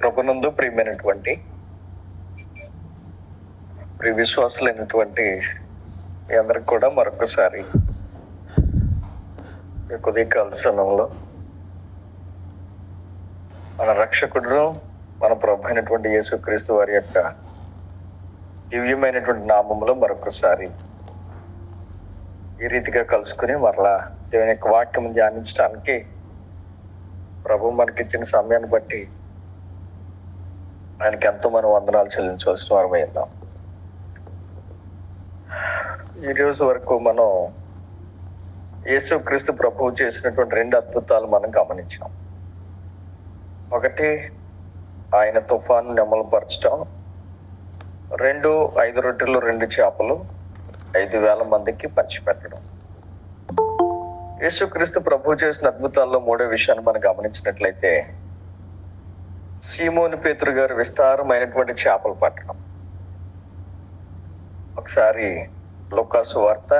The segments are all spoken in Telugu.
ప్రభునందు ప్రియమైనటువంటి ప్రియ విశ్వాసులైనటువంటి మీ అందరికి కూడా మరొకసారి ఉదయకాల సమయంలో మన రక్షకుడు మన ప్రభు అయినటువంటి యేసుక్రీస్తు వారి యొక్క దివ్యమైనటువంటి నామంలో మరొకసారి ఈ రీతిగా కలుసుకుని మరలా దేవుని యొక్క వాక్యం ధ్యానించడానికి ప్రభు మనకి ఇచ్చిన సమయాన్ని బట్టి ఆయనకి ఎంతో మనం వందనాలు చెల్లించవలసిన వారమై ఉన్నాం. ఈ రోజు వరకు మనం యేసుక్రీస్తు ప్రభువు చేసినటువంటి రెండు అద్భుతాలు మనం గమనించాం. ఒకటి ఆయన తుఫాను నెమలపరచడం రెండు ఐదు రొట్టెలు రెండు చేపలు ఐదు వేల మందికి పంచిపెట్టడం. యేసుక్రీస్తు ప్రభు చేసిన అద్భుతాల్లో మూడో విషయాన్ని మనం గమనించినట్లయితే సీమోని పేతురు గారు విస్తారమైనటువంటి చేపలు పట్టడం ఒకసారి లోకాసు వార్త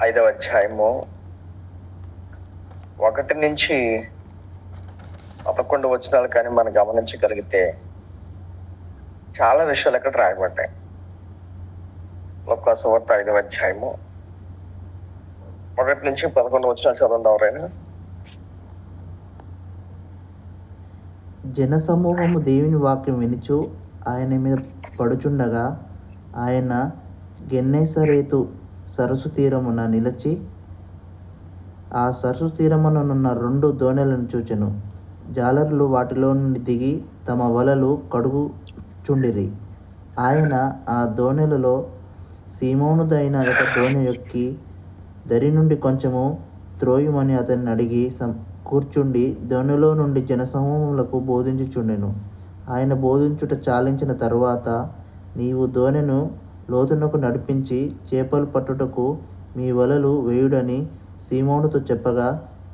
ఐదవ అధ్యాయము ఒకటి నుంచి పదకొండు వచనాలు కానీ మనం గమనించగలిగితే చాలా విషయాలు అక్కడ రాయబడ్డాయి. లోకాసు వార్త ఐదవ అధ్యాయము ఒకటి నుంచి పదకొండు వచనాలు చదవండి ఎవరైనా. జనసమూహము దేవుని వాక్యం వినుచు ఆయన మీద పడుచుండగా ఆయన గెన్నేసరేతు సరస్సు తీరమున నిలిచి ఆ సరస్సు తీరముననున్న రెండు దోణెలను చూచెను. జాలరులు వాటిలో నుండి దిగి తమ వలలు కడుగుచుండిరి. ఆయన ఆ దోణెలలో సీమోనుదైన ఒక దోణి ఎక్కి దరి నుండి కొంచెము త్రోయుమని అతన్ని అడిగి సం కూర్చుండి ధనులో నుండి జనసమూహములకు బోధించుచుండెను. ఆయన బోధించుట చాలించిన తరువాత నీవు ధోనెను లోతునకు నడిపించి చేపలు పట్టుటకు మీ వలలు వేయుడని సీమోనుతో చెప్పగా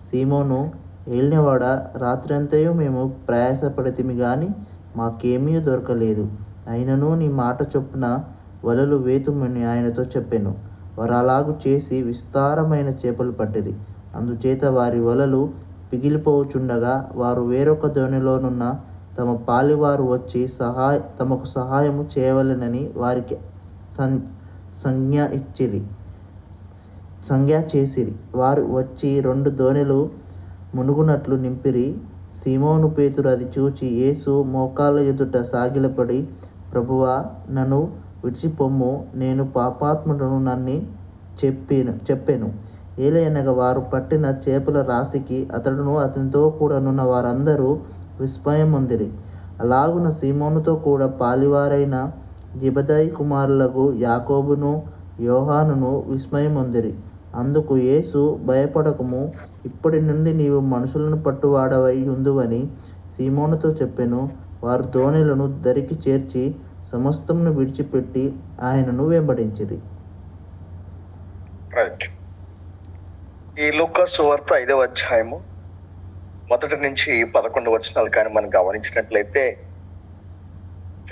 సీమోను ఏలినవాడ రాత్రంతయు మేము ప్రయాసపడితిమి గాని మాకేమీ దొరకలేదు. అయినను నీ మాట చొప్పున వలలు వేతుమని ఆయనతో చెప్పాను. వారు అలాగు చేసి విస్తారమైన చేపలు పట్టిది అందుచేత వారి వలలు మిగిలిపోవుచుండగా వారు వేరొక దోణిలోనున్న తమ పాలివారు వచ్చి సహాయ తమకు సహాయము చేయవలెనని వారికి సం సంజ్ఞ ఇచ్చిరి. సంజ్ఞ చేసిరి. వారు వచ్చి రెండు దోణెలు మునుగునట్లు నింపిరి. సీమోను పేతురు అది చూచి యేసు మోకాళ్ళ ఎదుట సాగిలపడి ప్రభువా నన్ను విడిచిపొమ్ము. నేను పాపాత్ముడను నన్ను చెప్పాను చెప్పాను. ఏలయనగా వారు పట్టిన చేపల రాశికి అతడును అతనితో కూడానున్న వారందరూ విస్మయం ఉందిరి అలాగున సీమోనుతో కూడా పాలివారైన జిబదాయి కుమారులకు యాకోబును యోహానును విస్మయం అందుకు యేసు భయపడకము ఇప్పటి నుండి నీవు మనుషులను పట్టువాడవై ఉందువని సీమోనుతో చెప్పెను. వారు దోణిలను దరికి చేర్చి సమస్తమును విడిచిపెట్టి ఆయనను వెంబడించిరి. ఈ లూకాసు వార్త ఐదవ అధ్యాయము మొదటి నుంచి పదకొండు వచనాలు కానీ మనం గమనించినట్లయితే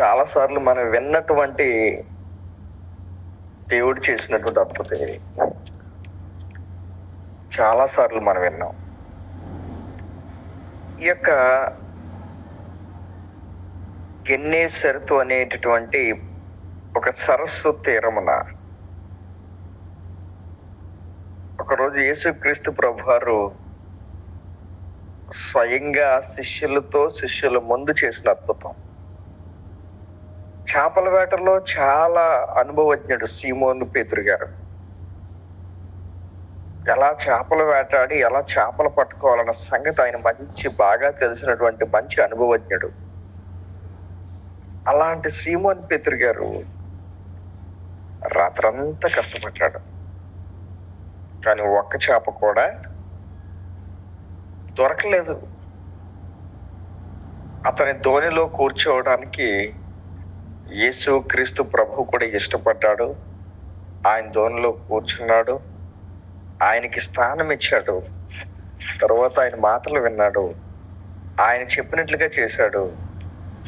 చాలా సార్లు మనం విన్నటువంటి దేవుడు చేసినటువంటి అద్భుతం ఇది. చాలా సార్లు మనం విన్నాం. ఈ యొక్క గెన్నేసరుతు అనేటటువంటి ఒక సరస్సు తీరమున ఒకరోజు యేసుక్రీస్తు ప్రభువారు స్వయంగా శిష్యులతో శిష్యుల ముందు చేసిన అద్భుతం. చేపల వేటలో చాలా అనుభవజ్ఞుడు సీమోను పేతురు గారు. ఎలా చేపలు వేటాడి ఎలా చేపలు పట్టుకోవాలన్న సంగతి ఆయన మంచి బాగా తెలిసినటువంటి మంచి అనుభవజ్ఞుడు. అలాంటి సీమోన్ పేతురు గారు రాత్రంతా కష్టపడ్డాడు. కానీ ఒక్క చేప కూడా దొరకలేదు. అతని ధోనిలో కూర్చోవడానికి యేసు క్రీస్తు ప్రభు కూడా ఇష్టపడ్డాడు. ఆయన ధోనిలో కూర్చున్నాడు. ఆయనకి స్థానం ఇచ్చాడు. తర్వాత ఆయన మాటలు విన్నాడు. ఆయన చెప్పినట్లుగా చేశాడు.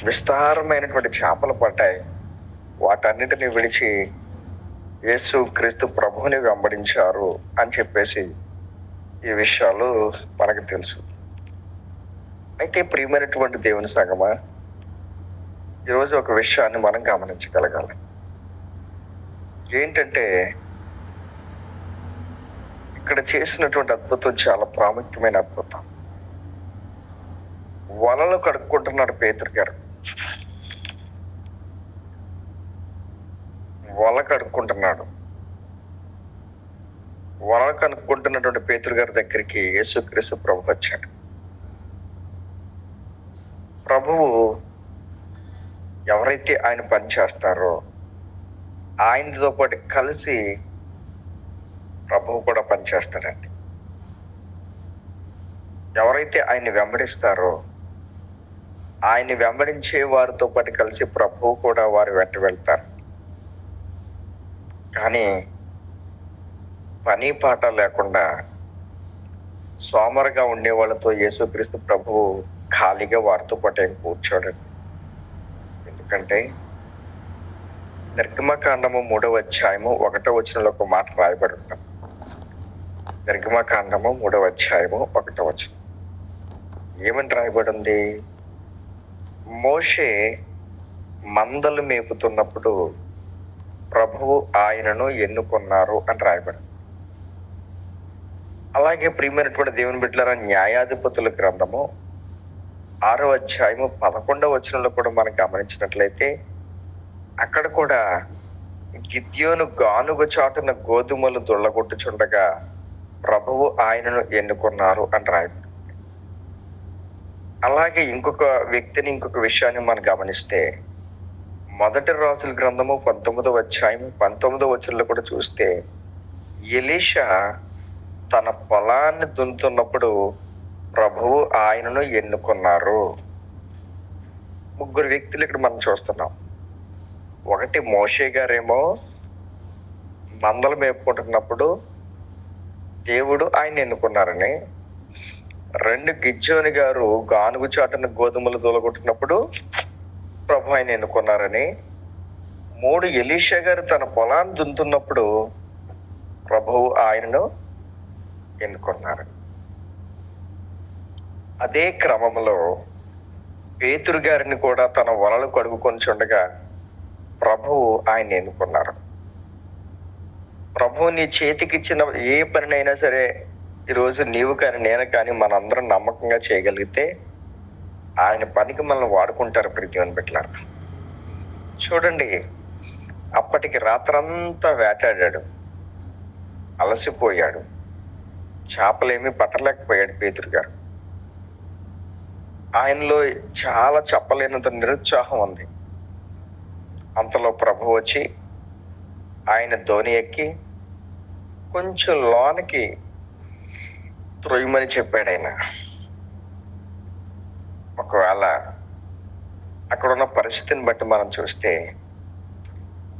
విస్తారమైనటువంటి చేపలు పడ్డాయి. వాటన్నిటిని విడిచి యేసు క్రీస్తు ప్రభువుని వెంబడించారు అని చెప్పేసి ఈ విషయాలు మనకు తెలుసు. అయితే ప్రియమైనటువంటి దేవుని సంగమా ఈరోజు ఒక విషయాన్ని మనం గమనించగలగాలి. ఏంటంటే ఇక్కడ చేసినటువంటి అద్భుతం చాలా ప్రాముఖ్యమైన అద్భుతం. వలలు కడుక్కుంటున్నాడు పేతురు గారు. వల కనుక్కుంటున్నాడు వల కనుక్కుంటున్నటువంటి పేతురు గారి దగ్గరికి యేసుక్రీస్తు ప్రభు వచ్చాడు. ప్రభువు ఎవరైతే ఆయన పని చేస్తారో ఆయనతో పాటు కలిసి ప్రభువు కూడా పనిచేస్తాడండి ఎవరైతే ఆయన్ని వెంబడిస్తారో ఆయన్ని వెంబడించే వారితో పాటు కలిసి ప్రభువు కూడా వారు వెంట వెళ్తారు. కానీ పని పాట లేకుండా సోమరుగా ఉండే వాళ్ళతో యేసుక్రీస్తు ప్రభువు ఖాళీగా వారితో పాటు ఆయన కూర్చోడండి ఎందుకంటే నిర్గమకాండము మూడవ అధ్యాయము ఒకటో వచనంలో ఒక మాట రాయబడి ఉంటాం నిర్గమకాండము మూడవ అధ్యాయము ఒకటో వచనం. ఏమని రాయబడి ఉంది మోషే మందలు మేపుతున్నప్పుడు ప్రభువు ఆయనను ఎన్నుకున్నారు అని రాయబడి. అలాగే ప్రియమైనటువంటి దేవుని బిడ్డల న్యాయాధిపతుల గ్రంథము ఆరో అధ్యాయము పదకొండవ వచనంలో కూడా మనం గమనించినట్లయితే అక్కడ కూడా గిద్యోను గానుగ చాటున గోధుమలు దొల్లగొట్టుచుండగా ప్రభువు ఆయనను ఎన్నుకున్నారు అని రాయబడి. అలాగే ఇంకొక వ్యక్తిని ఇంకొక విషయాన్ని మనం గమనిస్తే మొదటి రాజుల గ్రంథము పంతొమ్మిదవ అధ్యాయం పంతొమ్మిదవ వచనంలో కూడా చూస్తే ఎలీషా తన పొలాన్ని దున్నుతున్నప్పుడు ప్రభువు ఆయనను ఎన్నుకున్నారు. ముగ్గురు వ్యక్తులు ఇక్కడ మనం చూస్తున్నాం. ఒకటి మోషే గారేమో మందలు మేపుకుంటున్నప్పుడు దేవుడు ఆయన ఎన్నుకున్నారని రెండు గిజ్జోని గారు గానుగు చాటున గోధుమలు తోలగొట్టినప్పుడు ప్రభు ఆయన ఎన్నుకున్నారని మూడు ఎలీషా గారు తన పొలాన్ని దున్నుతున్నప్పుడు ప్రభువు ఆయనను ఎన్నుకున్నారు. అదే క్రమంలో పేతురు గారిని కూడా తన వలలు కడుగుకొని చుండగా ప్రభువు ఆయన ఎన్నుకున్నారు. ప్రభువు నీ చేతికిచ్చిన ఏ పనినైనా సరే ఈరోజు నీవు కానీ నేను కానీ మనందరం నమ్మకంగా చేయగలిగితే ఆయన పనికి మనల్ని వాడుకుంటారు ప్రతివన్ పెట్టారు చూడండి అప్పటికి రాత్రంతా వేటాడాడు. అలసిపోయాడు. చేపలేమి పట్టలేకపోయాడు పేతురు గారు. ఆయనలో చాలా చెప్పలేనంత నిరుత్సాహం ఉంది. అంతలో ప్రభు వచ్చి ఆయన ధోని ఎక్కి కొంచెం లోనికి త్రొయ్యమని చెప్పాడు ఆయన. ఒకవేళ అక్కడ ఉన్న పరిస్థితిని బట్టి మనం చూస్తే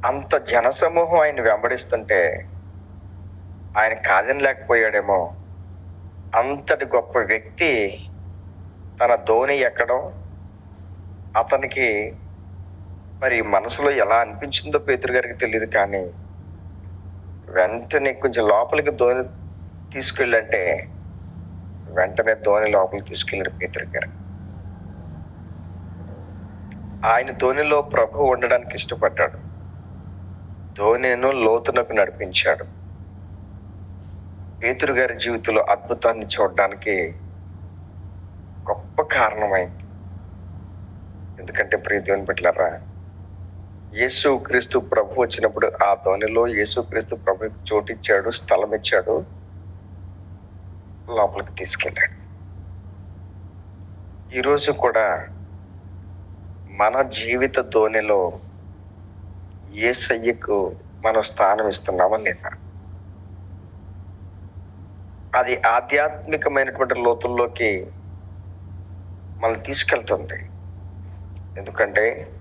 అంత జనసమూహం ఆయన వెంబడిస్తుంటే ఆయన కాదని లేకపోయాడేమో అంతటి గొప్ప వ్యక్తి తన ధోని ఎక్కడం అతనికి మరి మనసులో ఎలా అనిపించిందో పేతురు గారికి తెలియదు కానీ వెంటనే కొంచెం లోపలికి ధోని తీసుకెళ్ళంటే వెంటనే ధోని లోపలికి తీసుకెళ్ళాడు పేతురు గారు. ఆయన ధోనిలో ప్రభు ఉండడానికి ఇష్టపడ్డాడు. ధోనిను లోతునకు నడిపించాడు. పేతురు గారి జీవితంలో అద్భుతాన్ని చూడడానికి గొప్ప కారణమైంది. ఎందుకంటే ప్రియ దేవుని పెట్టారా యేసు క్రీస్తు ప్రభు వచ్చినప్పుడు ఆ ధోనిలో యేసు క్రీస్తు ప్రభు చోటిచ్చాడు స్థలం ఇచ్చాడు లోపలికి తీసుకెళ్ళాడు. ఈరోజు కూడా మన జీవిత ధోనిలో ఏ సయ్యకు మనం స్థానం ఇస్తున్నామా లేదా? అది ఆధ్యాత్మికమైనటువంటి లోతుల్లోకి మనం తీసుకెళ్తుంది. ఎందుకంటే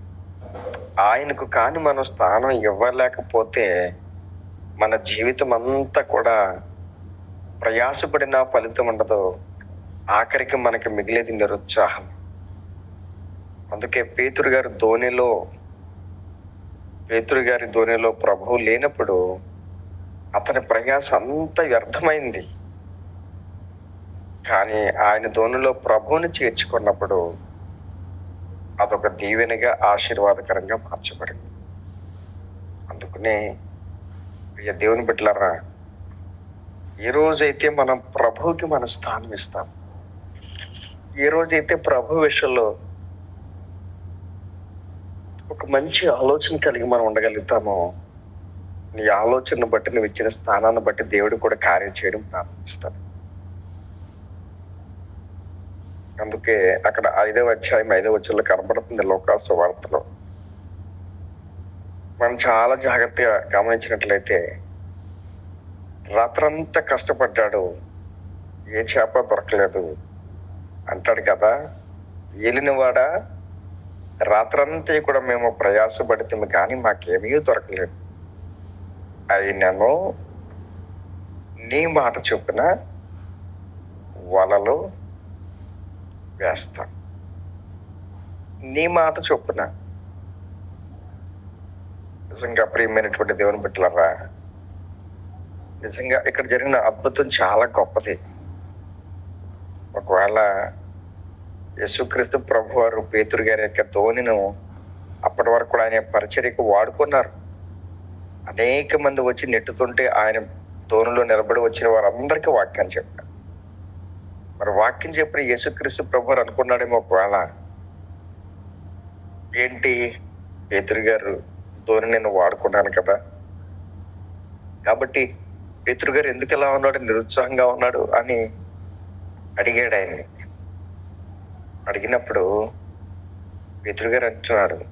ఆయనకు కాని మనం స్థానం ఇవ్వలేకపోతే మన జీవితం అంతా కూడా ప్రయాసపడిన ఫలితం ఉండదు. ఆఖరికి మనకి మిగిలేది నిరుత్సాహం. అందుకే పేతురు గారి ధోనిలో పేతురు గారి ధోనిలో ప్రభువు లేనప్పుడు అతని ప్రయాస అంత వ్యర్థమైంది. కానీ ఆయన ధోనిలో ప్రభువుని చేర్చుకున్నప్పుడు అదొక దీవెనగా ఆశీర్వాదకరంగా మార్చబడింది. అందుకనే ప్రియ దేవుని బిడ్డలారా ఏ రోజైతే మనం ప్రభువుకి మన స్థానం ఇస్తాం. ఏ రోజైతే ప్రభు విషయంలో ఒక మంచి ఆలోచన కలిగి మనం ఉండగలుగుతామో నీ ఆలోచనను బట్టి నువ్వు ఇచ్చిన స్థానాన్ని బట్టి దేవుడు కూడా కార్యం చేయడం ప్రారంభిస్తాడు. అందుకే అక్కడ ఐదవ అధ్యాయం ఐదవ వచ్చంలో కనబడుతుంది లోకాసు వార్తలో. మనం చాలా జాగ్రత్తగా గమనించినట్లయితే రాత్రంతా కష్టపడ్డాడు ఏ చేప దొరకలేదు అంటాడు కదా. ఏలినవాడ? రాత్రంతా కూడా మేము ప్రయాసపడితే కానీ మాకేమీ దొరకలేదు. అయినను నీ మాట చొప్పున వలలు వేస్తాం నీ మాట చొప్పున. నిజంగా ప్రియమైనటువంటి దేవుని బిడ్డలరా నిజంగా ఇక్కడ జరిగిన అద్భుతం చాలా గొప్పది. ఒకవేళ యశుక్రీస్తు ప్రభు వారు పేతురు గారి యొక్క ధోనిను అప్పటి వరకు కూడా ఆయన పరిచర్యకు వాడుకున్నారు. అనేక మంది వచ్చి నెట్టుతుంటే ఆయన ధోనిలో నిలబడి వచ్చిన వారందరికీ వాక్యం చెప్పారు. మరి వాక్యం చెప్పిన యేసుక్రీస్తు ప్రభు వారు అనుకున్నాడేమో ఒకవేళ ఏంటి పేతురు గారు ధోని నేను వాడుకున్నాను కదా? కాబట్టి పేతురు గారు ఎందుకు ఎలా ఉన్నాడు? నిరుత్సాహంగా ఉన్నాడు అని అడిగాడు ఆయన్ని. అడిగినప్పుడు పేతురు గారు అంటున్నాడు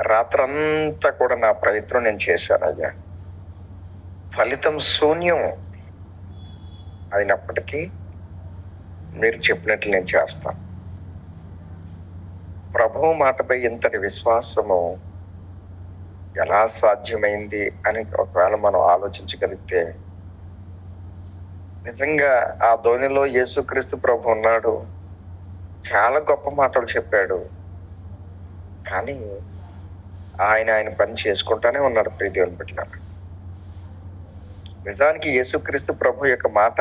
రాత్రంతా కూడా నా ప్రయత్నం నేను చేశాను అయ్యా. ఫలితం శూన్యం అయినప్పటికీ మీరు చెప్పినట్లు నేను చేస్తాను. ప్రభువు మాటపై ఇంతటి విశ్వాసము ఎలా సాధ్యమైంది అని ఒకవేళ మనం ఆలోచించగలిగితే నిజంగా ఆ ధోనిలో యేసుక్రీస్తు ప్రభు ఉన్నాడు. చాలా గొప్ప మాటలు చెప్పాడు. కానీ ఆయన ఆయన పని చేసుకుంటానే ఉన్నాడు ప్రీతివన్ బిడ్డ నిజానికి యేసుక్రీస్తు ప్రభు యొక్క మాట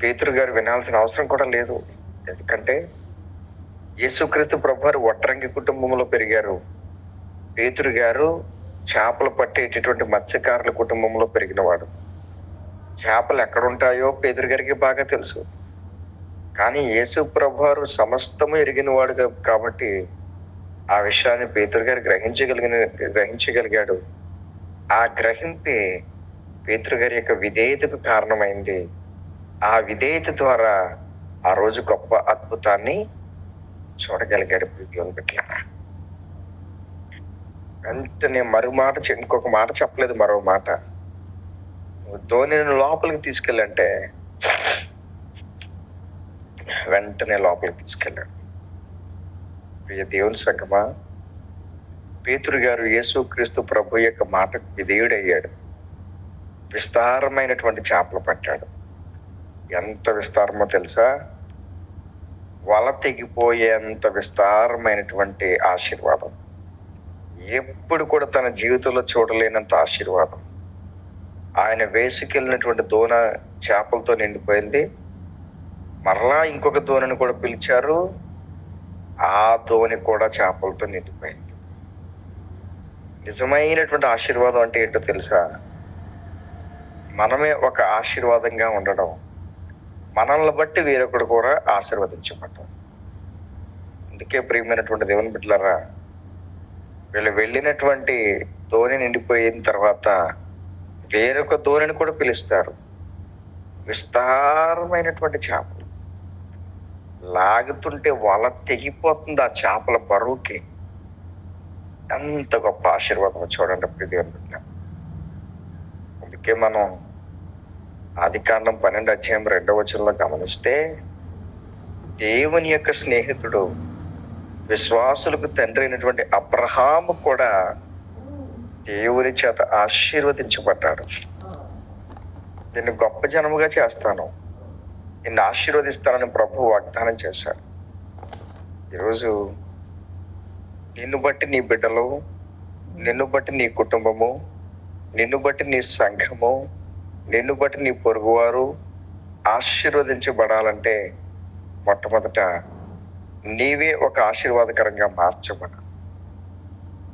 పేతురు గారు వినాల్సిన అవసరం కూడా లేదు. ఎందుకంటే యేసుక్రీస్తు ప్రభు వారు ఒట్టరంగి కుటుంబంలో పెరిగారు. పేతురు గారు చేపలు పట్టేటటువంటి మత్స్యకారుల కుటుంబంలో పెరిగినవాడు. చేపలు ఎక్కడుంటాయో పేదరి గారికి బాగా తెలుసు. కానీ యేసు ప్రభువారు సమస్తము ఎరిగినవాడు వాడు కాబట్టి ఆ విషయాన్ని పేతురు గారు గ్రహించగలిగిన గ్రహించగలిగాడు. ఆ గ్రహింపే పేతురు గారి యొక్క విధేయతకు కారణమైంది. ఆ విధేయత ద్వారా ఆ రోజు గొప్ప అద్భుతాన్ని చూడగలిగాడు ప్రీతిలోని బిడ్డలారా వెంటనే మరో మాట ఇంకొక మాట చెప్పలేదు మరో మాట. నువ్వు ధోనిని లోపలికి తీసుకెళ్ళంటే వెంటనే లోపలికి తీసుకెళ్ళాడు. ప్రియ దేవుని సంగమా పేతురు గారు యేసుక్రీస్తు ప్రభు యొక్క మాటకు విధేయుడయ్యాడు. విస్తారమైనటువంటి చేపలు పట్టాడు. ఎంత విస్తారమో తెలుసా? వల తెగిపోయేంత విస్తారమైనటువంటి ఆశీర్వాదం. ఎప్పుడు కూడా తన జీవితంలో చూడలేనంత ఆశీర్వాదం. ఆయన వేసుకెళ్ళినటువంటి దోన చేపలతో నిండిపోయింది. మరలా ఇంకొక దోణిని కూడా పిలిచారు. ఆ దోణి కూడా చేపలతో నిండిపోయింది. నిజమైనటువంటి ఆశీర్వాదం అంటే ఏంటో తెలుసా? మనమే ఒక ఆశీర్వాదంగా ఉండడం. మనల్ని బట్టి వేరొకడు కూడా ఆశీర్వదించబడ్డం అందుకే ప్రియమైనటువంటి దేవుని బిడ్డలరా వీళ్ళు వెళ్ళినటువంటి ధోని నిండిపోయిన తర్వాత వేరొక ధోనిని కూడా పిలుస్తారు. విస్తారమైనటువంటి చేపలు. లాగుతుంటే వల తెగిపోతుంది ఆ చేపల బరువుకి. ఎంత గొప్ప ఆశీర్వాదం చూడండి ప్రియ అందుకే మనం ఆదికాండం పన్నెండు అధ్యాయం రెండవ వచనంలో గమనిస్తే దేవుని యొక్క స్నేహితుడు విశ్వాసులకు తండ్రి అయినటువంటి అబ్రహాము కూడా దేవుని చేత ఆశీర్వదించబడ్డాడు. నేను గొప్ప జనముగా చేస్తాను. నిన్ను ఆశీర్వదిస్తానని ప్రభు వాగ్దానం చేశాడు. ఈరోజు నిన్ను బట్టి నీ బిడ్డలు నిన్ను బట్టి నీ కుటుంబము నిన్ను బట్టి నీ సంఘము నిన్ను బట్టి నీ పొరుగువారు ఆశీర్వదించబడాలంటే మొట్టమొదట నీవే ఒక ఆశీర్వాదకరంగా మార్చబడ.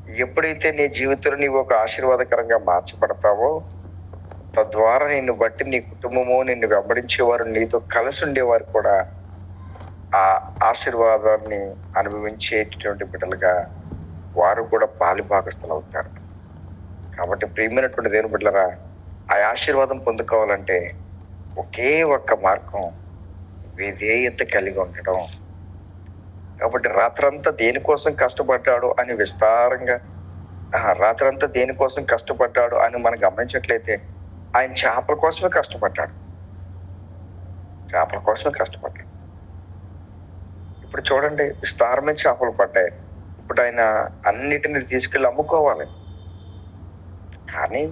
ఎప్పుడైతే నీ జీవితంలో నీవు ఒక ఆశీర్వాదకరంగా మార్చబడతావో తద్వారా నిన్ను బట్టి నీ కుటుంబము నిన్ను వెంబడించేవారు నీతో కలిసి ఉండేవారు కూడా ఆ ఆశీర్వాదాన్ని అనుభవించేటటువంటి బిడ్డలుగా వారు కూడా పాలిభాగస్తులు అవుతారు. కాబట్టి ప్రియమైనటువంటి దేవుని బిడ్డలరా ఆ ఆశీర్వాదం పొందుకోవాలంటే ఒకే ఒక్క మార్గం విధేయత కలిగి ఉండడం కాబట్టి రాత్రంతా దేనికోసం కష్టపడ్డాడు అని విస్తారంగా రాత్రంతా దేనికోసం కష్టపడ్డాడు అని మనం గమనించట్లయితే ఆయన చేపల కోసమే కష్టపడ్డాడు. చేపల కోసమే కష్టపడ్డాడు. ఇప్పుడు చూడండి విస్తారమైన చేపలు పడ్డాయి. ఇప్పుడు ఆయన అన్నిటిని తీసుకెళ్ళి అమ్ముకోవాలి. కానీ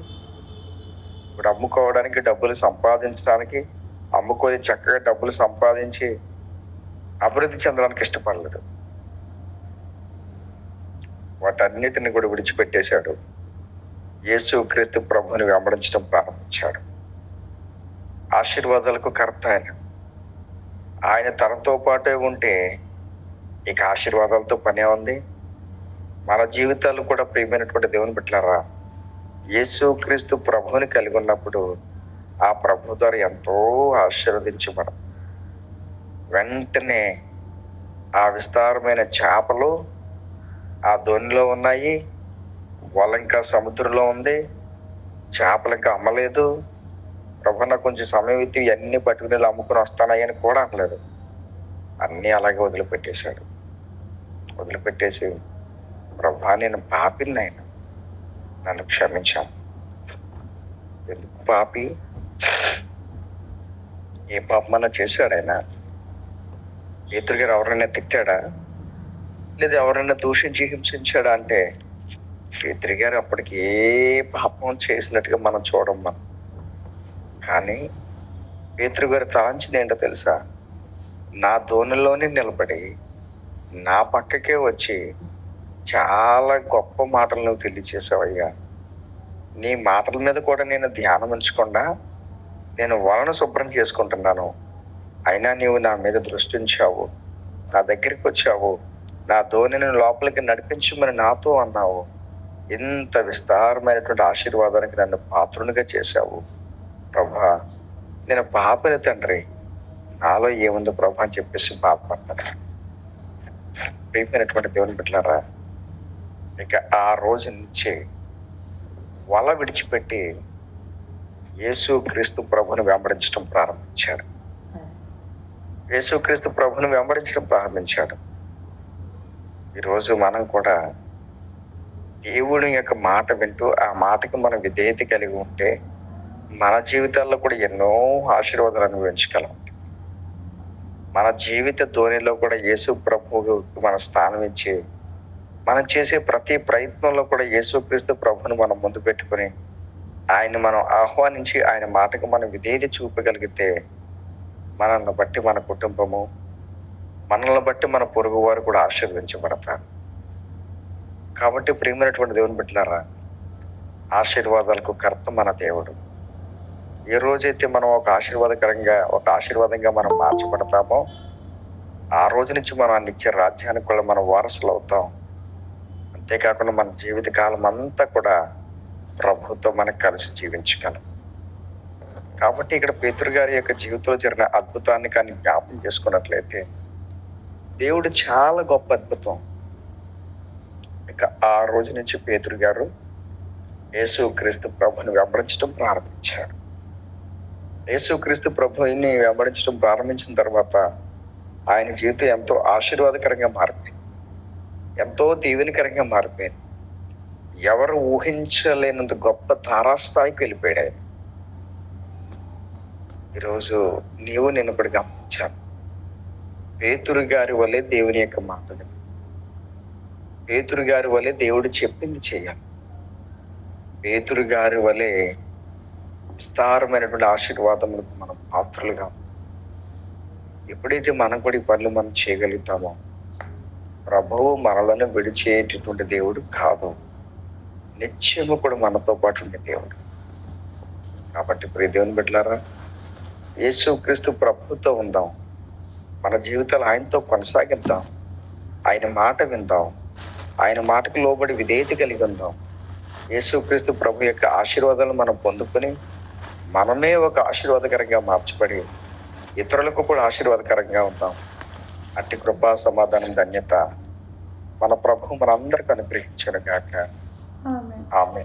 ఇప్పుడు అమ్ముకోవడానికి డబ్బులు సంపాదించడానికి అమ్ముకొని చక్కగా డబ్బులు సంపాదించి అభివృద్ధి చెందడానికి ఇష్టపడలేదు. వాటన్నిటిని కూడా విడిచిపెట్టేశాడు. యేసు క్రీస్తు ప్రభుని వెంబడించడం ప్రారంభించాడు. ఆశీర్వాదాలకు కర్త ఆయన. ఆయన తనతో పాటే ఉంటే ఇక ఆశీర్వాదాలతో పనే ఉంది. మన జీవితాలు కూడా ప్రియమైనటువంటి దేవుని బిడ్డలారా యేసు క్రీస్తు ప్రభుని కలిగి ఉన్నప్పుడు ఆ ప్రభు ద్వారా ఎంతో ఆశీర్వదించబడం వెంటనే ఆ విస్తారమైన చేపలు ఆ ధోనిలో ఉన్నాయి. వల ఇంకా సముద్రంలో ఉంది. చేపలు ఇంకా అమ్మలేదు. ప్రభు నాకు కొంచెం సమయం ఇచ్చి ఇవన్నీ పట్టుకుని అమ్ముకుని వస్తానయ్యని కూడా అనలేదు. అన్నీ అలాగే వదిలిపెట్టేశాడు. వదిలిపెట్టేసి ప్రభా నేను పాపిని ఆయన నన్ను క్షమించాను ఎందుకు పాపి? ఏ పాపమన్నా చేశాడు ఆయన? పేతురు గారు ఎవరైనా తిట్టాడా? లేదా ఎవరైనా దూషించి హింసించాడా అంటే? పేతురు గారు అప్పటికి ఏ పాపం చేసినట్టుగా మనం చూడం మనం. కానీ పేతురు గారు తలంచింది ఏంటో తెలుసా? నా ధోనిలోనే నిలబడి నా పక్కకే వచ్చి చాలా గొప్ప మాటలు నువ్వు తెలియచేసావయ్యా. నీ మాటల మీద కూడా నేను ధ్యానం ఉంచకుండా నేను వలన శుభ్రం చేసుకుంటున్నాను. అయినా నీవు నా మీద దృష్టి ఉంచావు. నా దగ్గరికి వచ్చావు. నా ధోనిని లోపలికి నడిపించమని నాతో అన్నావు. ఇంత విస్తారమైనటువంటి ఆశీర్వాదానికి నన్ను పాత్రునిగా చేశావు. ప్రభా నేను పాపని తండ్రి. నాలో ఏముంది ప్రభా అని చెప్పేసి బాధపడతాను. ప్రియమైనటువంటి దేవుని బిడ్డలారా ఇక ఆ రోజు నుంచి వల విడిచిపెట్టి యేసు క్రీస్తు ప్రభుని వెంబడించడం ప్రారంభించాడు. యేసు క్రీస్తు ప్రభుని వెంబడించడం ప్రారంభించాడు. ఈరోజు మనం కూడా దేవుడి యొక్క మాట వింటూ ఆ మాటకి మనం విధేయత కలిగి ఉంటే మన జీవితాల్లో కూడా ఎన్నో ఆశీర్వాదాలు అనుభవించగలం. మన జీవిత ధోనిలో కూడా యేసు ప్రభువు మన స్థానం ఇచ్చి మనం చేసే ప్రతి ప్రయత్నంలో కూడా యేసుక్రీస్తు ప్రభుని మనం ముందు పెట్టుకుని ఆయన మనం ఆహ్వానించి ఆయన మాటకు మనం విధేయత చూపగలిగితే మనల్ని బట్టి మన కుటుంబము మనల్ని బట్టి మన పొరుగు వారు కూడా ఆశీర్వించబడతారు కాబట్టి ప్రియమైనటువంటి దేవుని బిడ్డలారా ఆశీర్వాదాలకు కర్త మన దేవుడు. ఏ రోజైతే మనం ఒక ఆశీర్వాదకరంగా ఒక ఆశీర్వాదంగా మనం మార్చబడతామో ఆ రోజు నుంచి మనం ఆ నిత్య రాజ్యానికి కూడా మనం వారసులు అవుతాం. అంతేకాకుండా మన జీవిత కాలం అంతా కూడా ప్రభుత్వం మనకు కలిసి జీవించగలం. కాబట్టి ఇక్కడ పేతురు గారి యొక్క జీవితంలో జరిగిన అద్భుతాన్ని కానీ జ్ఞాపం చేసుకున్నట్లయితే దేవుడు చాలా గొప్ప అద్భుతం. ఇక ఆ రోజు నుంచి పేతురు గారు యేసు క్రీస్తు ప్రభుని వెంబడించడం ప్రారంభించాడు యేసు క్రీస్తు ప్రభుని వెంబడించడం ప్రారంభించిన తర్వాత ఆయన జీవితం ఎంతో ఆశీర్వాదకరంగా మారిపోయింది. ఎంతో దీవెనకరంగా మారిపోయింది. ఎవరు ఊహించలేనంత గొప్ప తారాస్థాయికి వెళ్ళిపోయాడు ఆయన. ఈరోజు నీవు నేను ఇప్పుడు గమనించాను. పేతురు గారి వల్లే దేవుని యొక్క మాట పేతురు గారి వలె దేవుడు చెప్పింది చేయాలి. పేతురు గారి వలె విస్తారమైనటువంటి ఆశీర్వాదములకు మనం పాత్రలుగా ఎప్పుడైతే మనం కూడా ఈ పనులు మనం చేయగలుగుతామో ప్రభువు మనలను విడిచేటటువంటి దేవుడు కాదు. నిత్యము కూడా మనతో పాటు ఉండే దేవుడు. కాబట్టి ప్రియ దేవుని బిడ్డలారా యేసుక్రీస్తు ప్రభుతో ఉందాం. మన జీవితాలు ఆయనతో కొనసాగిద్దాం. ఆయన మాట విందాం. ఆయన మాటకు లోబడి విధేయత కలిగి ఉందాం. యేసుక్రీస్తు ప్రభు యొక్క ఆశీర్వాదాలు మనం పొందుకొని మనమే ఒక ఆశీర్వాదకరంగా మార్చబడి ఇతరులకు కూడా ఆశీర్వాదకరంగా ఉందాం. అట్టి కృపా సమాధానం ధన్యత మన ప్రభు మనందరికి అనుగ్రహించను గాక ఆమె ఆమె